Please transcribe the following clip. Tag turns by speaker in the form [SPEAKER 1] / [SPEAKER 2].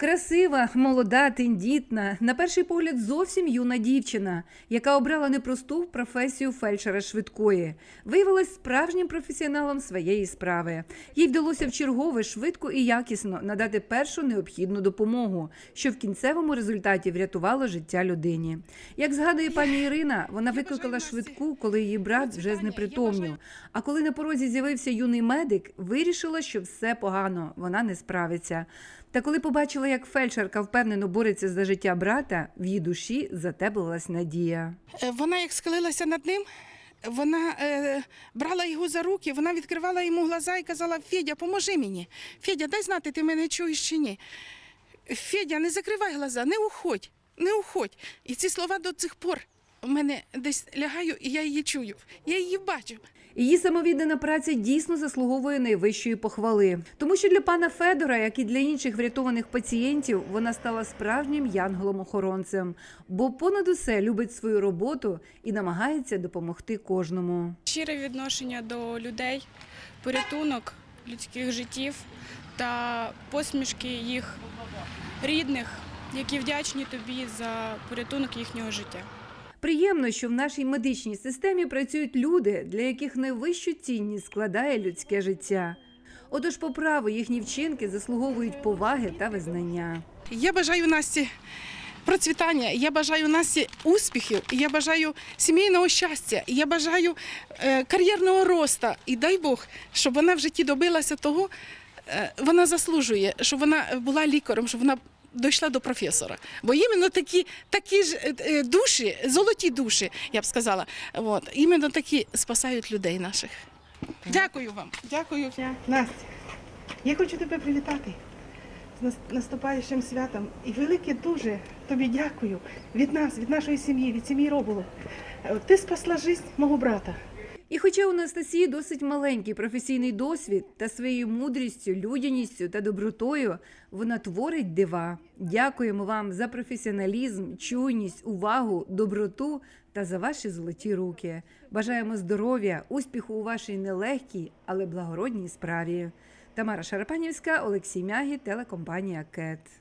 [SPEAKER 1] Красива, молода, тендітна, на перший погляд зовсім юна дівчина, яка обрала непросту професію фельдшера швидкої, виявилась справжнім професіоналом своєї справи. Їй вдалося вчергове швидко і якісно надати першу необхідну допомогу, що в кінцевому результаті врятувало життя людині. Як згадує пані Ірина, вона викликала швидку, коли її брат вже знепритомнів. А коли на порозі з'явився юний медик, вирішила, що все погано, вона не справиться. Та коли побачила, як фельдшерка впевнено бореться за життя брата, в її душі затеплилась надія.
[SPEAKER 2] Е, Вона як схилилася над ним, вона е, брала його за руки, вона відкривала йому глаза і казала: Федя, поможи мені. Федя, дай знати, ти мене чуєш чи ні. Федя, не закривай глаза, не уходь, не уходь. І ці слова до цих пор в мене десь лягаю, і я її чую, я її бачу.
[SPEAKER 1] Її самовіддана праця дійсно заслуговує найвищої похвали, тому що для пана Федора, як і для інших врятованих пацієнтів, вона стала справжнім янголом-охоронцем, бо понад усе любить свою роботу і намагається допомогти кожному.
[SPEAKER 3] щире відношення до людей, порятунок людських життів та посмішки їх рідних, які вдячні тобі за порятунок їхнього життя.
[SPEAKER 1] Приємно, що в нашій медичній системі працюють люди, для яких найвищу цінність складає людське життя. Отож, по праву їхні вчинки заслуговують поваги та визнання.
[SPEAKER 2] Я бажаю Насті процвітання, я бажаю Насті успіхів, я бажаю сімейного щастя, я бажаю е, кар'єрного росту. І дай Бог, щоб вона в житті добилася того, е, вона заслужує, щоб вона була лікарем, щоб вона дійшла до професора. Бо іменно такі, такі ж е, е, душі, золоті душі, я б сказала, от, іменно такі спасають людей наших. Дякую вам. Дякую.
[SPEAKER 4] Настя, я хочу тебе привітати з наступаючим святом. І велике дуже тобі дякую від нас, від нашої сім'ї, від сім'ї Роболу. Ти спасла життя мого брата.
[SPEAKER 1] І хоча у Анастасії досить маленький професійний досвід та своєю мудрістю, людяністю та добротою вона творить дива. Дякуємо вам за професіоналізм, чуйність, увагу, доброту та за ваші золоті руки. Бажаємо здоров'я, успіху у вашій нелегкій, але благородній справі. Тамара Шарапанівська, Олексій Мягі, телекомпанія КЕТ.